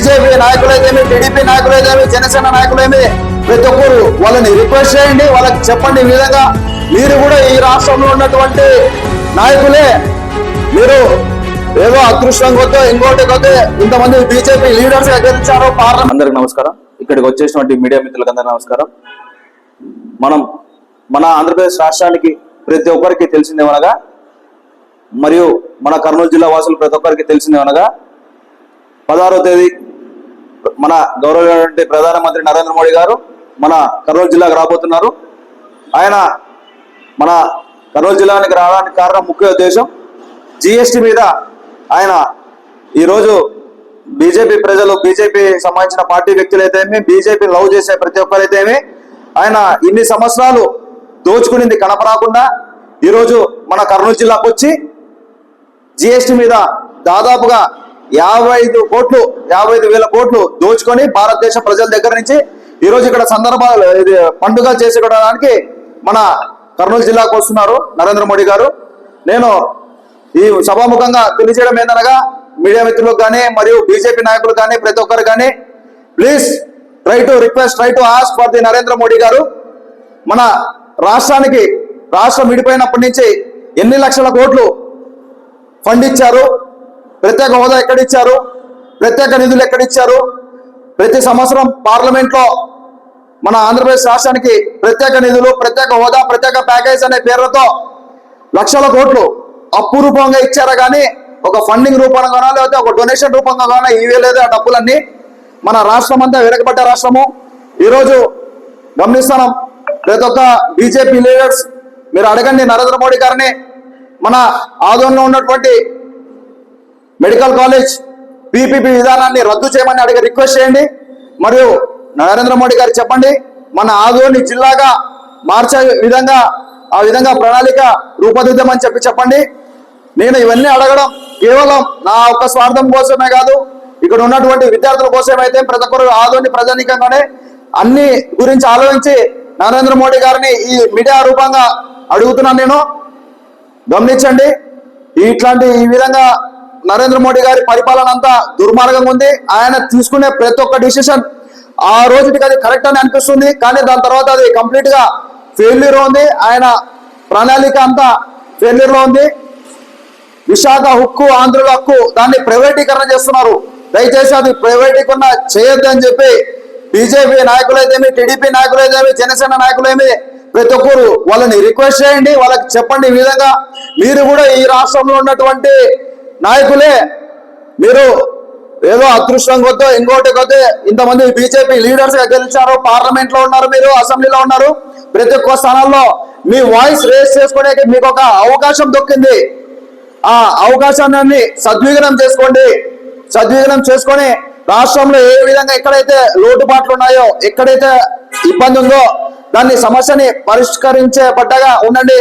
నాయకులైతేమి TDP నాయకులైతేమి జనసేన నాయకులేమి ప్రతి ఒక్కరు వాళ్ళని రిక్వెస్ట్ చేయండి వాళ్ళకి చెప్పండి ఈ విధంగా. మీరు కూడా ఈ రాష్ట్రంలో ఉన్నటువంటి నాయకులే మీరు ఏదో అదృష్టం కొద్దో ఇంకోటి కొద్దో ఇంతమంది బీజేపీ లీడర్స్గా గెలిచారు పార్లమెంట్ అందరికి నమస్కారం. ఇక్కడికి వచ్చేసినటువంటి మీడియా మిత్రులకు అందరికీ నమస్కారం. మనం మన ఆంధ్రప్రదేశ్ రాష్ట్రానికి ప్రతి ఒక్కరికి తెలిసిందేమనగా మరియు మన కర్నూలు జిల్లా వాసులు ప్రతి ఒక్కరికి తెలిసిందేమనగా పదహారో తేదీ మన గౌరవ ప్రధానమంత్రి నరేంద్ర మోడీ గారు మన కర్నూలు జిల్లాకు రాబోతున్నారు. ఆయన మన కర్నూలు జిల్లానికి రావడానికి కారణం ముఖ్య ఉద్దేశం జిఎస్టి మీద ఆయన ఈరోజు బీజేపీ ప్రజలు బీజేపీ సంబంధించిన పార్టీ వ్యక్తులైతేమి బీజేపీ లవ్ చేసే ప్రతి ఒక్కరైతేమి ఆయన ఇన్ని సంవత్సరాలు దోచుకునింది కనపరాకుండా ఈరోజు మన కర్నూలు జిల్లాకు వచ్చి జిఎస్టి మీద దాదాపుగా యాభై ఐదు కోట్లు యాభై ఐదు వేల కోట్లు దోచుకొని భారతదేశ ప్రజల దగ్గర నుంచి ఈరోజు ఇక్కడ సందర్భాలు ఇది పండుగ చేసుకోవడానికి మన కర్నూలు జిల్లాకు వస్తున్నారు నరేంద్ర మోడీ గారు. నేను ఈ సభాముఖంగా తెలియజేయడం ఏందనగా మీడియా మిత్రులకు కానీ మరియు బీజేపీ నాయకులు కానీ ప్రతి ఒక్కరు కానీ please try to request try to ask for the Narendra Modi garu. మన రాష్ట్రానికి రాష్ట్రం విడిపోయినప్పటి నుంచి ఎన్ని లక్షల కోట్లు ఫండ్ ఇచ్చారు? ప్రత్యేక హోదా ఎక్కడిచ్చారు? ప్రత్యేక నిధులు ఎక్కడిచ్చారు? ప్రతి సంవత్సరం పార్లమెంట్లో మన ఆంధ్రప్రదేశ్ రాష్ట్రానికి ప్రత్యేక నిధులు ప్రత్యేక హోదా ప్రత్యేక ప్యాకేజ్ అనే పేర్లతో లక్షల కోట్లు అప్పు రూపంగా ఇచ్చారా కానీ ఒక ఫండింగ్ రూపంగానో లేకపోతే ఒక డొనేషన్ రూపంగానో ఇవ్వలేదు ఆ డబ్బులన్నీ మన రాష్ట్రం అంతా వెనకబడ్డ రాష్ట్రము. ఈరోజు గమనిస్తాం ప్రతి ఒక్క బీజేపీ లీడర్స్ మీరు అడగండి నరేంద్ర మోడీ గారిని మన ఆదోన్లో ఉన్నటువంటి మెడికల్ కాలేజ్ పీపీపీ విధానాన్ని రద్దు చేయమని అడిగి రిక్వెస్ట్ చేయండి. మరియు నరేంద్ర మోడీ గారు చెప్పండి మన ఆదోని జిల్లాగా మార్చే విధంగా ఆ విధంగా ప్రణాళిక రూపొందిద్దామని చెప్పి చెప్పండి. నేను ఇవన్నీ అడగడం కేవలం నా ఒక్క స్వార్థం కోసమే కాదు ఇక్కడ ఉన్నటువంటి విద్యార్థుల కోసమైతే ప్రతి ఒక్కరు ఆదోని ప్రజానీకంగానే అన్ని గురించి ఆలోచించి నరేంద్ర మోడీ గారిని ఈ మీడియా రూపంగా అడుగుతున్నాను నేను. గమనించండి ఇట్లాంటి ఈ విధంగా నరేంద్ర మోడీ గారి పరిపాలన అంతా దుర్మార్గంగా ఉంది. ఆయన తీసుకునే ప్రతి ఒక్క డిసిషన్ ఆ రోజుకి అది కరెక్ట్ అని అనిపిస్తుంది. కానీ దాని తర్వాత అది కంప్లీట్గా ఫెయిల్యూర్ ఉంది. ఆయన ప్రణాళిక అంతా ఫెయిల్యూర్లో ఉంది. విశాఖ హక్కు ఆంధ్రుల హక్కు దాన్ని ప్రైవేటీకరణ చేస్తున్నారు. దయచేసి అది ప్రైవేటీకరణ చేయొద్దు అని చెప్పి బీజేపీ నాయకులైతేమి టీడీపీ నాయకులైతేమి జనసేన నాయకులేమి ప్రతి ఒక్కరు వాళ్ళని రిక్వెస్ట్ చేయండి. వాళ్ళకి చెప్పండి ఈ విధంగా. మీరు కూడా ఈ రాష్ట్రంలో ఉన్నటువంటి నాయకులే మీరు ఏదో అదృష్టం కొద్దో ఇంకోటి కొద్దో ఇంతమంది బీజేపీ లీడర్స్గా గెలిచారు పార్లమెంట్లో ఉన్నారు మీరు అసెంబ్లీలో ఉన్నారు ప్రతి ఒక్క స్థానాల్లో మీ వాయిస్ రేస్ చేసుకోవడానికి మీకు ఒక అవకాశం దొక్కింది. ఆ అవకాశాన్ని సద్వినియోగం చేసుకోండి. సద్వినియోగం చేసుకొని రాష్ట్రంలో ఏ విధంగా ఎక్కడైతే లోటుపాట్లు ఉన్నాయో ఎక్కడైతే ఇబ్బంది ఉందో దాన్ని సమస్యని పరిష్కరించే పడ్డగా ఉండండి.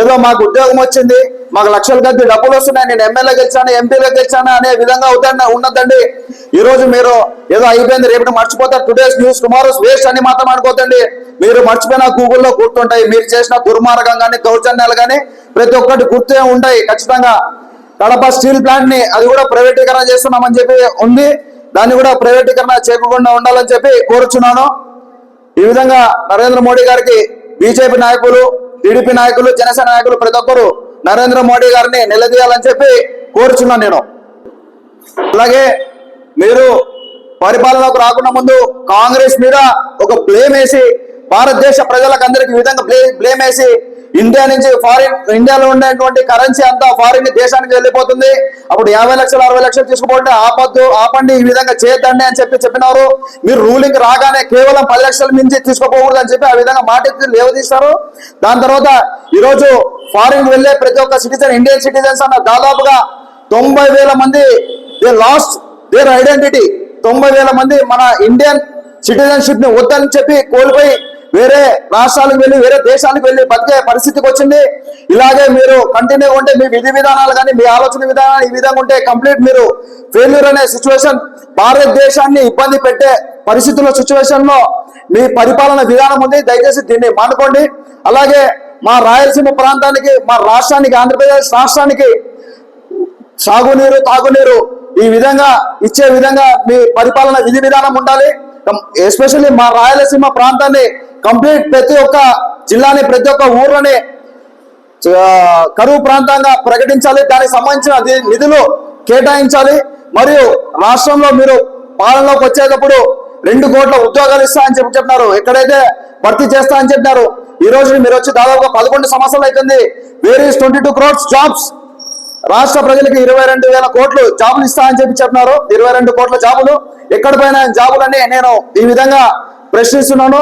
ఏదో మాకు ఉద్యోగం వచ్చింది మాకు లక్షల కొద్ది డబ్బులు వస్తున్నాయి నేను ఎమ్మెల్యే గెలిచాను ఎంపీలో గెలిచాను అనే విధంగా అవుతాను ఉన్నదండి ఈ రోజు మీరు ఏదో అయిపోయింది రేపు మర్చిపోతారు టుడేస్ న్యూస్ టుమారోస్ వేస్ట్ అని మాత్రం అనుకోతండి మీరు మర్చిపోయిన గూగుల్లో గుర్తుంటాయి మీరు చేసిన దుర్మార్గం కానీ దౌర్జన్యాలు కానీ ప్రతి ఒక్కటి గుర్తే ఉంటాయి ఖచ్చితంగా. కడప స్టీల్ ప్లాంట్ని అది కూడా ప్రైవేటీకరణ చేస్తున్నామని చెప్పి ఉంది. దాన్ని కూడా ప్రైవేటీకరణ చేయకుండా ఉండాలని చెప్పి కోరుచున్నాను. ఈ విధంగా నరేంద్ర మోడీ గారికి బీజేపీ నాయకులు టీడీపీ నాయకులు జనసేన నాయకులు ప్రతి ఒక్కరు నరేంద్ర మోడీ గారిని నిలదీయాలని చెప్పి కోరుచున్నాను నేను. అలాగే మీరు పరిపాలనకు రాకుండా ముందు కాంగ్రెస్ మీద ఒక బ్లేమ్ వేసి భారతదేశ ప్రజలకు అందరికి విధంగా బ్లేమ్ వేసి ఇండియా నుంచి ఫారిన్ ఇండియాలో ఉండేటువంటి కరెన్సీ అంతా ఫారిన్ దేశానికి వెళ్ళిపోతుంది. అప్పుడు యాభై లక్షలు అరవై లక్షలు తీసుకుపోతే ఆపద్దు ఆపండి ఈ విధంగా చేయొద్దండి అని చెప్పి చెప్పినారు. మీరు రూలింగ్ రాగానే కేవలం పది లక్షల మించి తీసుకోకూడదు అని చెప్పి ఆ విధంగా మాట లేవదీస్తారు దాని తర్వాత ఈరోజు ఫారిన్ వెళ్ళే ప్రతి ఒక్క సిటిజన్ ఇండియన్ సిటిజన్స్ అన్న దాదాపుగా తొంభై వేల మంది దే లాస్ట్ దేర్ ఐడెంటిటీ తొంభై వేల మంది మన ఇండియన్ సిటిజన్షిప్ని వద్దని చెప్పి కోల్పోయి వేరే రాష్ట్రాలకు వెళ్ళి వేరే దేశాలకు వెళ్ళి బతికే పరిస్థితికి వచ్చింది. ఇలాగే మీరు కంటిన్యూ ఉంటే మీ విధి విధానాలు కానీ మీ ఆలోచన విధానాలు ఈ విధంగా ఉంటే కంప్లీట్ మీరు ఫెయిల్యూర్ అనే సిచ్యువేషన్ భారతదేశాన్ని ఇబ్బంది పెట్టే పరిస్థితుల సిచ్యువేషన్లో మీ పరిపాలన విధానం ఉంది. దయచేసి దీన్ని మానుకోండి. అలాగే మా రాయలసీమ ప్రాంతానికి మా రాష్ట్రానికి ఆంధ్రప్రదేశ్ రాష్ట్రానికి సాగునీరు తాగునీరు ఈ విధంగా ఇచ్చే విధంగా మీ పరిపాలన విధి విధానం ఉండాలి. ఎస్పెషల్లీ మా రాయలసీమ ప్రాంతాన్ని కంప్లీట్ ప్రతి ఒక్క జిల్లాని ప్రతి ఒక్క ఊర్లని కరువు ప్రాంతంగా ప్రకటించాలి. దానికి సంబంధించిన నిధులు కేటాయించాలి. మరియు రాష్ట్రంలో మీరు పాలనలోకి వచ్చేటప్పుడు రెండు కోట్ల ఉద్యోగాలు ఇస్తా అని చెప్పి చెప్పినారు. ఎక్కడైతే భర్తీ చేస్తా అని చెప్పినారు. ఈ రోజు మీరు వచ్చి దాదాపు పదకొండు సంవత్సరాలు అవుతుంది where is twenty two crores jobs రాష్ట్ర ప్రజలకు ఇరవై రెండు వేల కోట్లు జాబులు ఇస్తా అని చెప్పి చెప్పినారు. ఇరవై రెండు కోట్ల జాబులు. ఎక్కడ పోయిన అని నేను ఈ విధంగా ప్రశ్నిస్తున్నాను.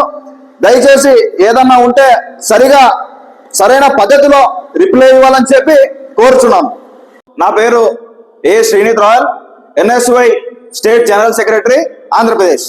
దయచేసి ఏదన్నా ఉంటే సరిగా సరైన పద్ధతిలో రిప్లై ఇవ్వాలని చెప్పి కోరుచున్నాను. నా పేరు A Srinith Royal NSUI state general secretary Andhra Pradesh.